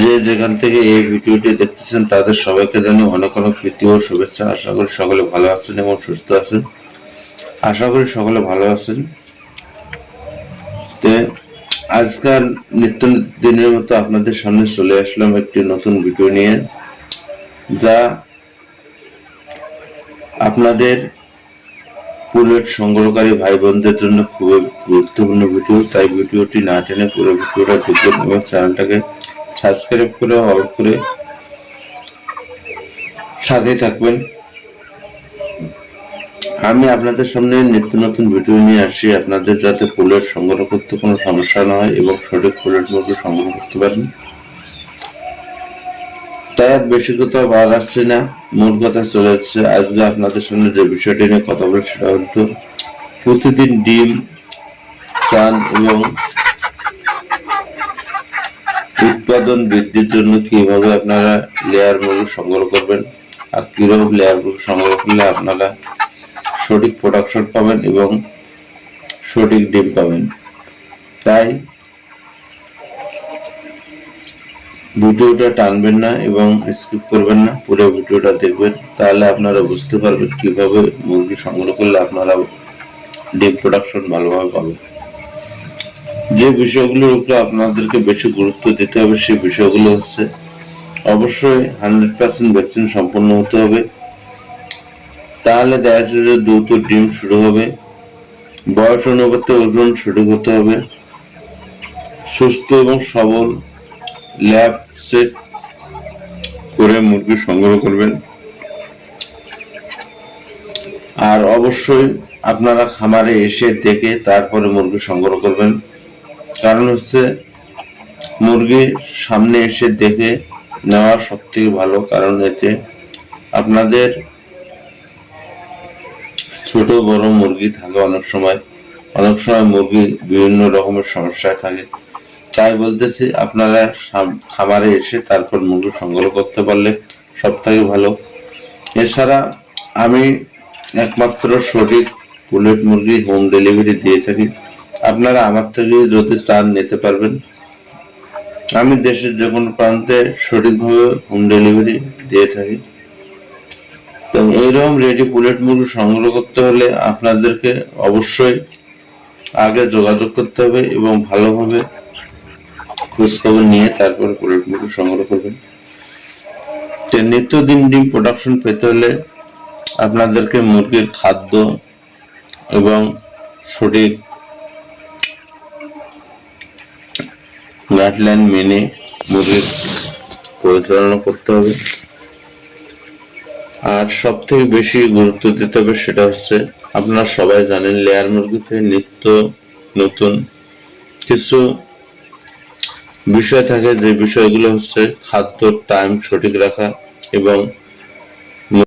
যে যেখান থেকে এই ভিডিওটি দেখতেছেন, তাদের সবাইকে জানি অনেক অনেক প্রীতি ও শুভেচ্ছা। আশা করি সকলে ভালো আছেন এবং সুস্থ আছেন। আশা করি সকলে ভালো আছেন। তো আজকাল নিত্য দিনের মতো আপনাদের সামনে চলে আসলাম একটি নতুন ভিডিও নিয়ে, যা আপনাদের পুলেট সংগ্রহকারী ভাই বোনদের জন্য খুবই গুরুত্বপূর্ণ ভিডিও। তাই ভিডিওটি না টেনে পুরো ভিডিওটা দেখবেন এবং চ্যানেলটাকে সাবস্ক্রাইব করে অল করে সাথে থাকবেন। আমি আপনাদের সামনে নিত্য নতুন ভিডিও নিয়ে আসি। আপনাদের যাতে পুলেট সংগ্রহ করতে কোনো সমস্যা না হয় এবং সঠিক পুলেট মুরগি সংগ্রহ করতে পারেন। তাই আর বেশি কথা বার আসছে না, মূল কথা চলে যাচ্ছে আজকে আপনাদের সামনে যে বিষয়টি নিয়ে কথা বলে সেটা হলো প্রতিদিন ডিম চান এবং উৎপাদন বৃদ্ধির জন্য কীভাবে আপনারা লেয়ার মুরগি সংগ্রহ করবেন আর কীরকম লেয়ার মুরগি সংগ্রহ করলে আপনারা সঠিক প্রোডাকশন পাবেন এবং সঠিক ডিম পাবেন। তাই ভিডিওটা টানবেন না এবং স্কিপ করবেন না, পুরো ভিডিওটা দেখবেন, তাহলে আপনারা বুঝতে পারবেন কীভাবে মুরগি সংগ্রহ করলে আপনারা ডিম প্রোডাকশন ভালোভাবে পাবেন। যে বিষয়গুলোর উপরে আপনাদেরকে বেশি গুরুত্ব দিতে হবে সেই বিষয়গুলো হচ্ছে অবশ্যই হান্ড্রেড পার্সেন্ট ভ্যাকসিন সম্পন্ন হতে হবে। তাহলে দেখা যাচ্ছে যে দ্রুত ডিম শুরু হবে, বয়স অনুপাতে ওজন শুরু হতে হবে, সুস্থ এবং সবল ল্যাব সেট করে মুরগি সংগ্রহ করবেন। আর অবশ্যই আপনারা খামারে এসে দেখে তারপরে মুরগি সংগ্রহ করবেন। কারণ হচ্ছে মুরগি সামনে এসে দেখে নেওয়া সব থেকে ভালো, কারণ এতে আপনাদের ছোট বড় মুরগি থাকে অনেক সময়। অনেক সময় মুরগি বিভিন্ন রকমের সমস্যায় থাকে। তাই বলতেছি, আপনারা খামারে এসে তারপর মুরগি সংগ্রহ করতে পারলে সব থেকে ভালো। এছাড়া আমি একমাত্র সঠিক বুলেট মুরগি হোম ডেলিভারি দিয়ে থাকি। আপনারা আমার থেকে যদি চান নিতে পারবেন, আমি দেশের যে কোনো প্রান্তে সঠিকভাবে হোম ডেলিভারি দিয়ে থাকি। তো এইরকম রেডি বুলেট মুরগি সংগ্রহ করতে হলে আপনাদেরকে অবশ্যই আগে যোগাযোগ করতে হবে এবং ভালোভাবে খোঁজখবর নিয়ে তারপরে বুলেট মুরগি সংগ্রহ করবেন। তো নিত্যদিন ডিম প্রোডাকশন পেতে হলে আপনাদেরকে মুরগির খাদ্য এবং সঠিক গাইডলাইন মেনে মুরগির পরিচালনা করতে হবে। আর সব থেকে বেশি গুরুত্ব দিতে হবে সেটা হচ্ছে, আপনারা সবাই জানেন লেয়ার মুরগিতে নিত্য নতুন কিছু বিষয় থাকে। যে বিষয়গুলো হচ্ছে খাদ্য টাইম সঠিক রাখা এবং